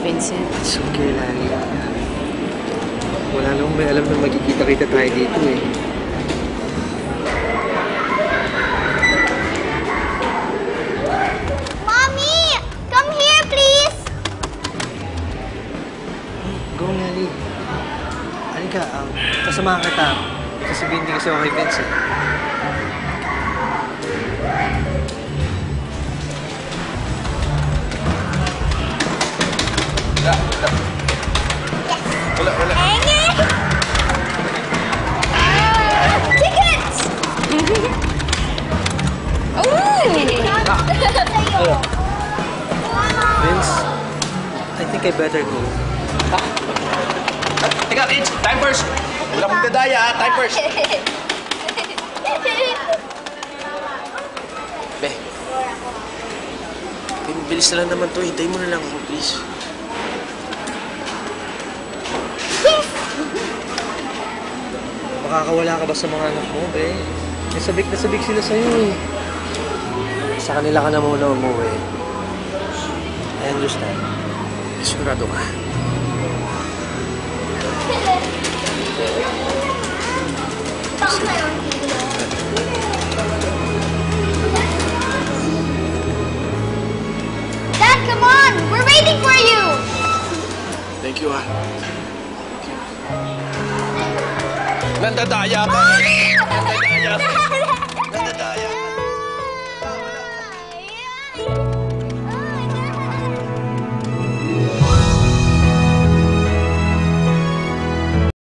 Vincent. It's okay, Lali. Wala namang may alam na magkikita-kita tayo dito eh. Mommy! Come here, please! Go, Lali. Halika, um, kasamahan kita. Sasabihin din kasi ako kay Vincent. Hello. Vince, I think I better go. Ah, teka, Rich, time first. Wala kong dadaya, ha? Time first. Be. Bilis na lang naman to. Hintayin mo na lang ako, please. Makakawala ka ba sa mga anak mo, be? May sabik na sabik sila sa'yo eh. Sa kanila ka na muna umuwi. I understand. Sigurado ka. Dad, come on! We're waiting for you! Thank you, ha. Nandadaya ka. Nandadaya Yes.